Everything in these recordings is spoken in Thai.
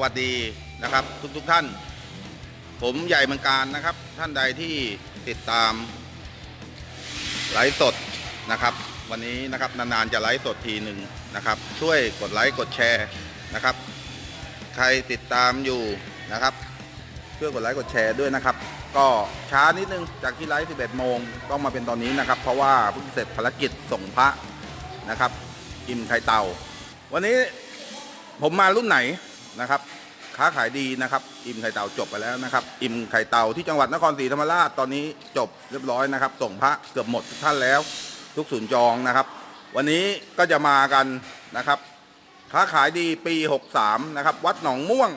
สวัสดีนะครับทุกทุกๆท่าน ผมใหญ่เมืองการนะครับ ท่านใดที่ติดตามไลฟ์สดนะครับ วันนี้นะครับนานๆจะไลฟ์สดทีหนึ่งนะครับ ช่วยกดไลค์กดแชร์นะครับ ใครติดตามอยู่นะครับช่วยกดไลค์กดแชร์ด้วยนะครับ ก็ช้านิดนึงจากที่ไลฟ์ 11 โมงต้องมาเป็นตอนนี้นะครับ เพราะว่าเพิ่งเสร็จภารกิจส่งพระนะครับกิมไข่เต่าวันนี้ผมมารุ่นไหน นะครับ ค้าขายดีนะครับ อิ่มไข่เต่าจบไปแล้วนะครับ อิ่มไข่เต่าที่จังหวัดนครศรีธรรมราชตอนนี้จบเรียบร้อยนะครับ ส่งพระเกือบหมดทุกท่านแล้ว ทุกศูนย์จองนะครับ วันนี้ก็จะมากันนะครับ ค้าขายดีปี 63 นะครับ วัดหนองม่วง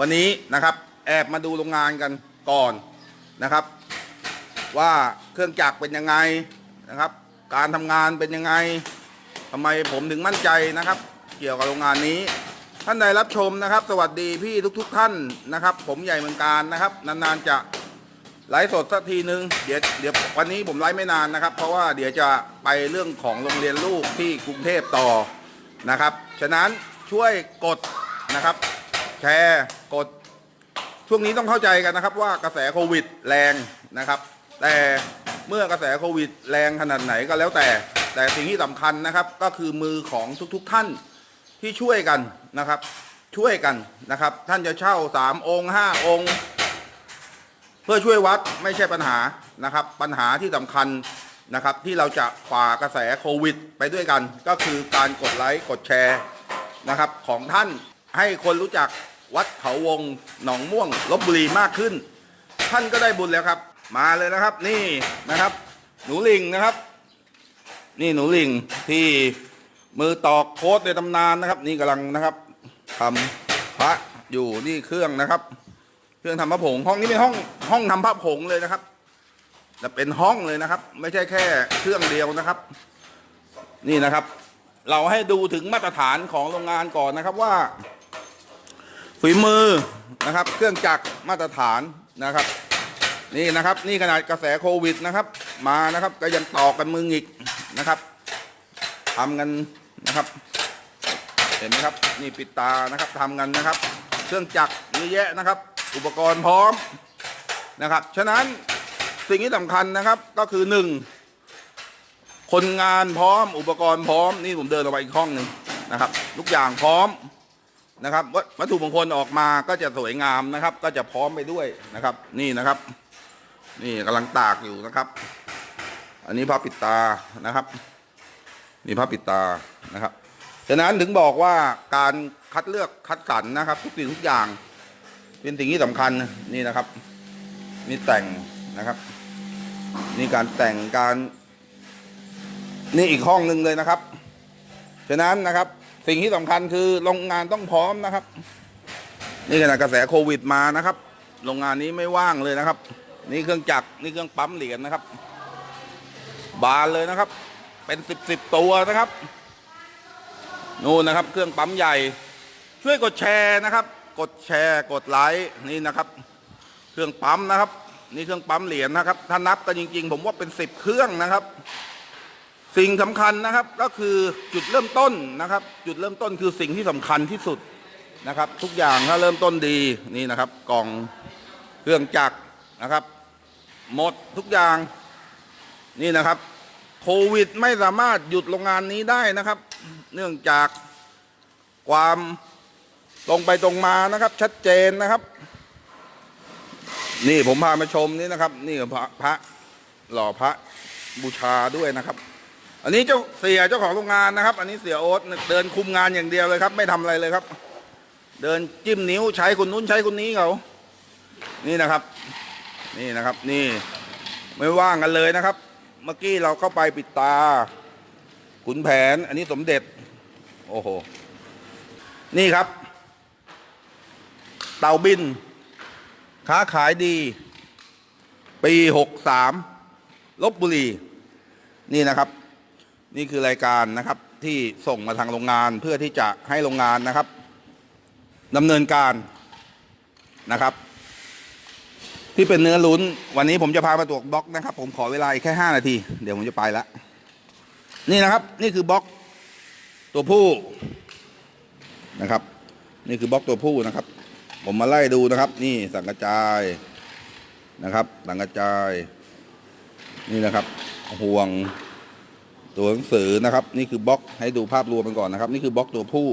วันนี้นะครับ แอบมาดูโรงงานกันก่อนนะครับ ว่าเครื่องจักรเป็นยังไงนะครับ การทำงานเป็นยังไงทำไมผมถึงมั่นใจนะครับ เกี่ยวกับโรงงานนี้ ท่านใดรับชมนะครับ สวัสดีพี่ทุก ๆ ท่านนะครับ ผมใหญ่เมืองการนะครับ นานๆจะไลฟ์สดสักทีนึงเดี๋ยวเดี๋ยววันนี้ผมไลฟ์ไม่นานนะครับ เพราะว่าเดี๋ยวจะไปเรื่องของโรงเรียนลูกที่กรุงเทพต่อนะครับ ฉะนั้นช่วยกดนะครับ แชร์กด ช่วงนี้ต้องเข้าใจกันนะครับ ว่ากระแสโควิดแรงนะครับ แต่เมื่อกระแสโควิดแรงขนาดไหนก็แล้วแต่ แต่สิ่งที่สำคัญนะครับ ก็คือมือของทุกๆท่านที่ช่วยกัน นะครับ ช่วยกันนะครับ ท่านจะเช่าสามองค์ห้าองค์ เพื่อช่วยวัดไม่ใช่ปัญหานะครับ ปัญหาที่สำคัญนะครับ ที่เราจะฝ่ากระแสโควิด ไปด้วยกัน ก็คือการกดไลค์กดแชร์นะครับ ของท่านให้คนรู้จักวัดเขาวงหนองม่วงลบบุรีมากขึ้น ท่านก็ได้บุญแล้วครับ มาเลยนะครับนี่นะครับ หนูลิงนะครับ นี่หนูลิงที่มือตอกโค้ดในตำนานนะครับ นี่กำลังนะครับ ทำพระอยู่นี่เครื่องนะครับ เครื่องทำพระผงห้องนี้เป็นห้องห้องทำพระผงเลยนะครับจะเป็นห้องเลยนะครับ ไม่ใช่แค่เครื่องเดียวนะครับ นี่นะครับ เราให้ดูถึงมาตรฐานของโรงงานก่อนนะครับว่าฝีมือนะครับ เครื่องจักรมาตรฐานนะครับ นี่นะครับ นี่ขนาดกระแสโควิดนะครับ มานะครับก็ยังต่อกันมืออีกนะครับทำกันนะครับ ห็นไหมครับนี่ปิดตานะครับทำกันนะครับ เครื่องจักรเยอะแยะนะครับ อุปกรณ์พร้อมนะครับ ฉะนั้นสิ่งที่สำคัญนะครับก็คือหนึ่งคนงานพร้อมอุปกรณ์พร้อมนี่ผมเดินออกไปอีกห้องหนึ่งนะครับทุกอย่างพร้อมนะครับวัตวัตถุมงคลออกมาก็จะสวยงามนะครับ ก็จะพร้อมไปด้วยนะครับ นี่นะครับ นี่กำลังตากอยู่นะครับ อันนี้ผ้าปิดตานะครับ นี่ผ้าปิดตานะครับ ฉะนั้นถึงบอกว่าการคัดเลือกคัดสรรนะครับ ทุกสิ่งทุกอย่าง เป็นสิ่งที่สำคัญนี่นะครับ นี่แต่งนะครับ นี่การแต่งการ นี่อีกห้องหนึ่งเลยนะครับ ฉะนั้นนะครับ สิ่งที่สำคัญคือโรงงานต้องพร้อมนะครับ นี่ขณะกระแสโควิดมานะครับโรงงานนี้ไม่ว่างเลยนะครับ นี่เครื่องจักรนี่เครื่องปั๊มเหรียญนะครับ บานเลยนะครับ เป็นสิบสิบตัวนะครับ นู่นนะครับ เครื่องปั๊มใหญ่ ช่วยกดแชร์นะครับ กดแชร์กดไลค์นี่นะครับ เครื่องปั๊มนะครับ นี่เครื่องปั๊มเหรียญนะครับ ถ้านับกันจริง ๆ ผมว่าเป็นสิบเครื่องนะครับ สิ่งสำคัญนะครับก็คือจุดเริ่มต้นนะครับ จุดเริ่มต้นคือสิ่งที่สำคัญที่สุดนะครับ ทุกอย่างถ้าเริ่มต้นดีนี่นะครับ กล่องเครื่องจักรนะครับ หมดทุกอย่างนี่นะครับโควิดไม่สามารถหยุดโรงงานนี้ได้นะครับ เนื่องจากความตรงไปตรงมานะครับ ชัดเจนนะครับ นี่ผมพามาชมนี่นะครับ นี่พระพระหล่อพระบูชาด้วยนะครับ อันนี้เจ้าเสียเจ้าของโรงงานนะครับ อันนี้เสียโอ๊ตเดินคุมงานอย่างเดียวเลยครับ ไม่ทำอะไรเลยครับ เดินจิ้มนิ้วใช้คนนู้นใช้คนนี้เขานี่นะครับ นี่นะครับ นี่ไม่ว่างกันเลยนะครับ เมื่อกี้เราเข้าไปปิดตาขุนแผน อันนี้สมเด็จ โอ้โห นี่ครับ เต่าบิน ค้าขายดี ปีหกสามลบบุรี นี่นะครับ นี่คือรายการนะครับ ที่ส่งมาทางโรงงานเพื่อที่จะให้โรงงานนะครับดำเนินการนะครับ ที่เป็นเนื้อลุ้น วันนี้ผมจะพามาตรวจบล็อกนะครับ ผมขอเวลาอีกแค่ห้านาที เดี๋ยวผมจะไปละนี่นะครับ นี่คือบล็อก ตัวผู้นะครับ นี่คือบล็อกตัวผู้นะครับ ผมมาไล่ดูนะครับ นี่สังกระจายนะครับ สังกระจายนี่นะครับห่วงตัวหนังสือนะครับ นี่คือบล็อกให้ดูภาพรวมกันก่อนนะครับ นี่คือบล็อกตัวผู้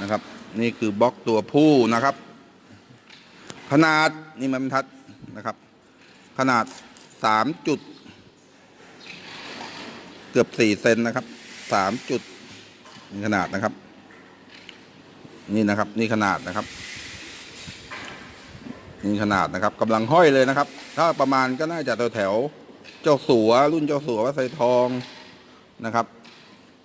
นะครับ นี่คือบล็อกตัวผู้นะครับ ขนาดนี่มันบรรทัดนะครับ ขนาดสามจุด เกือบสี่เซนนะครับสามจุด นี่ขนาดนะครับ นี่นะครับ นี่ขนาดนะครับ นี่ขนาดนะครับกำลังห้อยเลยนะครับ ถ้าประมาณก็น่าจะแถวแถวเจ้าสัว รุ่นเจ้าสัววัดไซทองนะครับ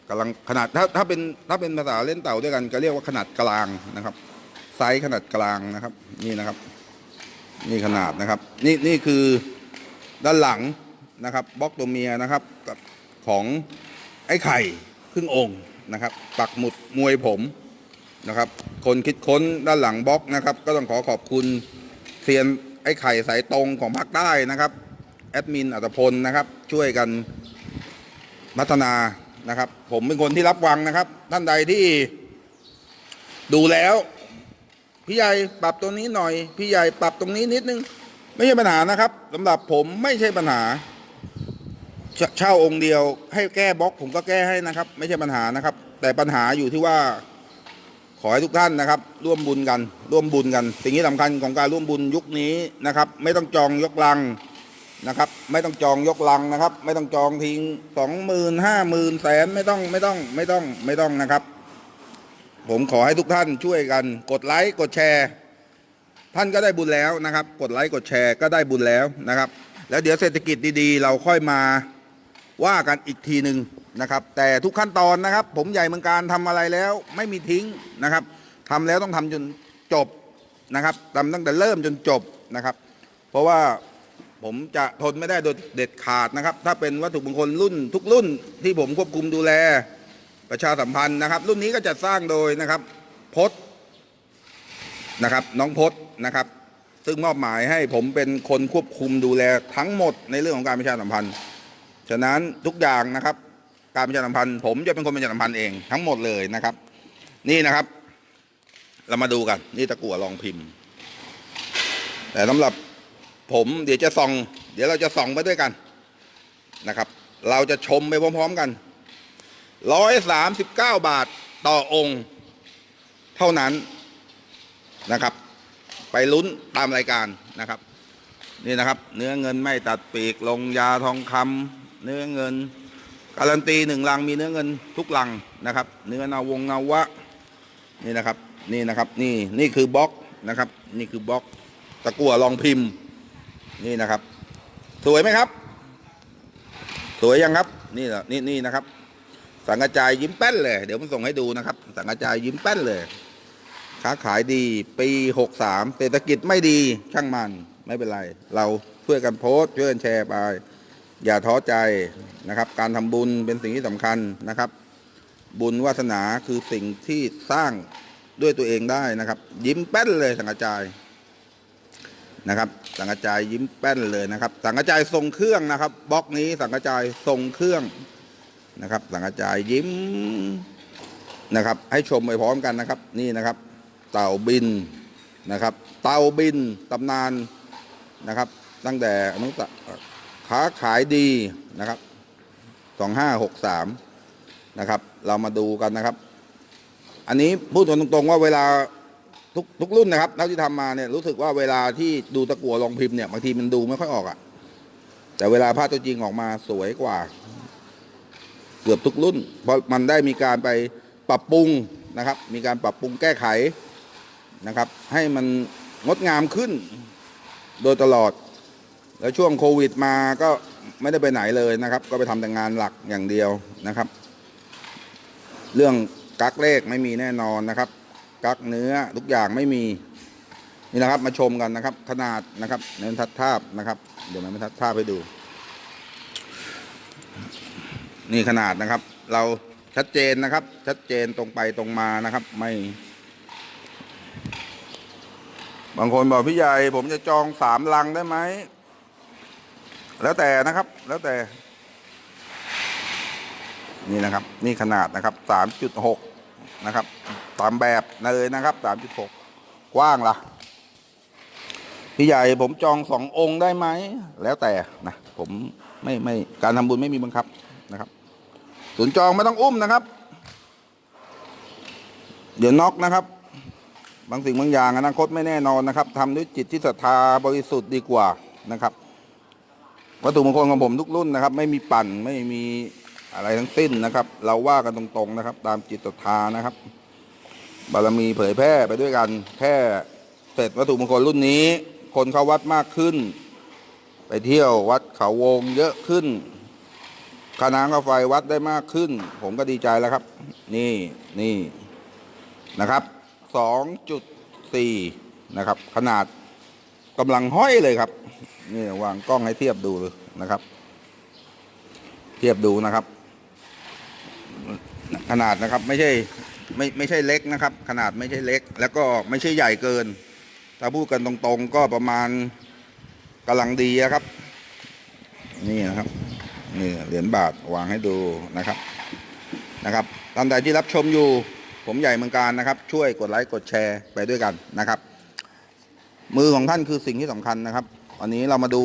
กำลังขนาดถ้าถ้าเป็นถ้าเป็นภาษาเล่นเต่าด้วยกันก็เรียกว่าขนาดกลางนะครับ ไซส์ขนาดกลางนะครับ นี่นะครับ นี่ขนาดนะครับ นี่นี่คือด้านหลังนะครับบล็อกตัวเมียนะครับกับของไอ้ไข่ครึ่งองค์ นะครับ ปักหมุดมวยผมนะครับ คนคิดค้นด้านหลังบล็อกนะครับ ก็ต้องขอขอบคุณเซียนไอ้ไข่สายตรงของภาคใต้นะครับแอดมินอัตพลนะครับ ช่วยกันพัฒนานะครับ ผมเป็นคนที่รับฟังนะครับ ท่านใดที่ดูแล้ว พี่ใหญ่ปรับตรงนี้หน่อย พี่ใหญ่ปรับตรงนี้นิดนึง ไม่ใช่ปัญหานะครับสำหรับผมไม่ใช่ปัญหา เชเช่าองค์เดียว ให้แก้บล็อกผมก็แก้ให้นะครับ ไม่ใช่ปัญหานะครับ แต่ปัญหาอยู่ที่ว่า ขอให้ทุกท่านนะครับ ร่วมบุญกัน ร่วมบุญกัน สิ่งที่สำคัญของการร่วมบุญยุคนี้นะครับ ไม่ต้องจองยกลังนะครับ ไม่ต้องจองยกลังนะครับ ไม่ต้องจองทิ้งสองหมื่นห้าหมื่นแสนไม่ต้องไม่ต้องไม่ต้องไม่ต้องนะครับ ผมขอให้ทุกท่านช่วยกัน กดไลค์กดแชร์ ท่านก็ได้บุญแล้วนะครับ กดไลค์กดแชร์ก็ได้บุญแล้วนะครับ แล้วเดี๋ยวเศรษฐกิจดีๆ เราค่อยมา ว่ากันอีกทีหนึ่งนะครับ แต่ทุกขั้นตอนนะครับ ผมใหญ่เมืองการทำอะไรแล้ว ไม่มีทิ้งนะครับทำแล้วต้องทำจนจบนะครับทำตั้งแต่เริ่มจนจบนะครับ เพราะว่าผมจะทนไม่ได้โดยเด็ดขาดนะครับ ถ้าเป็นวัตถุมงคลรุ่นทุกรุ่นที่ผมควบคุมดูแลประชาสัมพันธ์นะครับ รุ่นนี้ก็จะสร้างโดยนะครับพศนะครับ น้องพศนะครับ ซึ่งมอบหมายให้ผมเป็นคนควบคุมดูแลทั้งหมดในเรื่องของการประชาสัมพันธ์ ฉะนั้นทุกอย่างนะครับ การประชาสัมพันธ์ผมจะเป็นคนประชาสัมพันธ์เองทั้งหมดเลยนะครับ นี่นะครับ เรามาดูกัน นี่ตะกั่วรองพิมพ์ แต่สำหรับผมเดี๋ยวจะส่อง เดี๋ยวเราจะส่องไปด้วยกันนะครับ เราจะชมไปพร้อม ๆกันร้อยสามสิบเก้าบาทต่อองค์ เท่านั้นนะครับ ไปลุ้นตามรายการนะครับ นี่นะครับ เนื้อเงินไม่ตัดปีกลงยาทองคำ เนื้อเงิน การันตีหนึ่งลังมีเนื้อเงินทุกลังนะครับ เนื้อนาวงนาวะนี่นะครับนี่นะครับนี่นี่คือบล็อกนะครับ นี่คือบล็อกตะกั่วรองพิมพ์นี่นะครับ สวยไหมครับ สวยยังครับนี่แหละนี่นี่นะครับ สังกจายยิ้มแป้นเลย เดี๋ยวผมส่งให้ดูนะครับ สังกจายยิ้มแป้นเลย ค้าขายดีปีหกสามเศรษฐกิจไม่ดีช่างมันไม่เป็นไร เราช่วยกันโพสต์ช่วยกันแชร์ไป อย่าท้อใจนะครับ การทำบุญเป็นสิ่งที่สำคัญนะครับ บุญวาสนาคือสิ่งที่สร้างด้วยตัวเองได้นะครับ ยิ้มแป้นเลยสังกระจายนะครับ สังกระจายยิ้มแป้นเลยนะครับ สังกระจายทรงเครื่องนะครับบล็อกนี้สังกระจายทรงเครื่องนะครับ สังกระจายยิ้มนะครับ ให้ชมไปพร้อมกันนะครับ นี่นะครับ เต่าบินนะครับ เต่าบินตำนานนะครับ ตั้งแต่อนุสะ ค้าขายดีนะครับสองห้าหกสามนะครับ เรามาดูกันนะครับ อันนี้พูดตรงๆว่าเวลาทุกทุกรุ่นนะครับเท่าที่ทำมาเนี่ยรู้สึกว่าเวลาที่ดูตะกั่วลองพิมพ์เนี่ยบางทีมันดูไม่ค่อยออกอะ่ะ แต่เวลาภาตัวจริงออกมาสวยกว่า เกือบทุกรุ่น เพราะมันได้มีการไปปรับปรุงนะครับ มีการปรับปรุงแก้ไขนะครับ ให้มันงดงามขึ้นโดยตลอด แล้วช่วงโควิดมาก็ไม่ได้ไปไหนเลยนะครับ ก็ไปทำแต่งานหลักอย่างเดียวนะครับ เรื่องกักเลขไม่มีแน่นอนนะครับ กักเนื้อทุกอย่างไม่มีนี่นะครับมาชมกันนะครับ ขนาดนะครับเน้นทัดภาพนะครับ เดี๋ยวมันทัดภาพให้ดู นี่ขนาดนะครับ เราชัดเจนนะครับ ชัดเจนตรงไปตรงมานะครับ ไม่ บางคนบอกพี่ใหญ่ ผมจะจองสามลังได้ไหม แล้วแต่นะครับ แล้วแต่ นี่นะครับ นี่ขนาดนะครับสามจุดหกนะครับ ตามแบบเลยนะครับสามจุดหกกว้างล่ะ พี่ใหญ่ผมจองสององค์ได้ไหม แล้วแต่นะ ผมไม่ไม่การทำบุญไม่มีบังคับนะครับศูนย์จองไม่ต้องอุ้มนะครับ เดี๋ยวน็อกนะครับ บางสิ่งบางอย่างอนาคตไม่แน่นอนนะครับทำด้วยจิตที่ศรัทธาบริสุทธิ์ดีกว่านะครับ วัตถุมงคลของผมทุกรุ่นนะครับ ไม่มีปั่นไม่มีอะไรทั้งสิ้นนะครับ เราว่ากันตรงๆนะครับ ตามจิตศรัทธานะครับ บารมีเผยแพร่ไปด้วยกัน แค่เสร็จวัตถุมงคลรุ่นนี้ คนเข้าวัดมากขึ้น ไปเที่ยววัดเขาวงเยอะขึ้นค่าน้ำค่าไฟวัดได้มากขึ้น ผมก็ดีใจแล้วครับ นี่นี่นะครับสองจุดตีนะครับ ขนาดกำลังห้อยเลยครับ นี่วางกล้องให้เทียบดูเลยนะครับ เทียบดูนะครับ ขนาดนะครับไม่ใช่ไม่ไม่ใช่เล็กนะครับ ขนาดไม่ใช่เล็ก แล้วก็ไม่ใช่ใหญ่เกิน ถ้าพูดกันตรงๆ ก็ประมาณกำลังดีอะครับ นี่นะครับนี่เหรียญบาทวางให้ดูนะครับนะครับท่านใดที่รับชมอยู่ ผมใหญ่เมืองการนะครับ ช่วยกดไลค์กดแชร์ไปด้วยกันนะครับ มือของท่านคือสิ่งที่สำคัญนะครับ วันนี้เรามาดู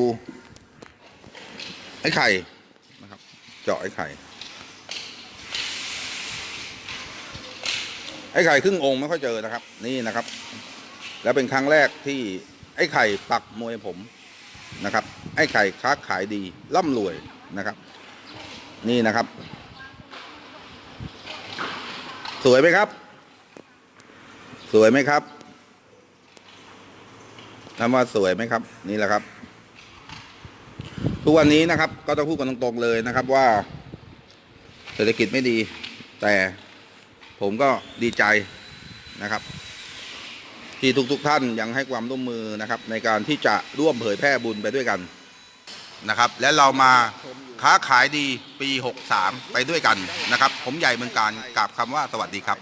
ไอ้ไข่นะครับ เจาะไอ้ไข่ ไอ้ไข่ครึ่งองค์ไม่ค่อยเจอนะครับ นี่นะครับ แล้วเป็นครั้งแรกที่ไอ้ไข่ปักมวยผมนะครับ ไอ้ไข่ค้าขายดีร่ำรวยนะครับ นี่นะครับ สวยไหมครับ สวยไหมครับ ถามว่าสวยไหมครับ นี่แหละครับ ทุกวันนี้นะครับ ก็ต้องพูดกันตรงๆเลยนะครับว่า เศรษฐกิจไม่ดี แต่ผมก็ดีใจนะครับ ที่ทุกๆทท่านยังให้ความร่วมมือนะครับ ในการที่จะร่วมเผยแพร่บุญไปด้วยกันนะครับ และเรามาค้าขายดีปี 63 ไปด้วยกันนะครับ ผมใหญ่เมืองการกราบคำว่าสวัสดีครับ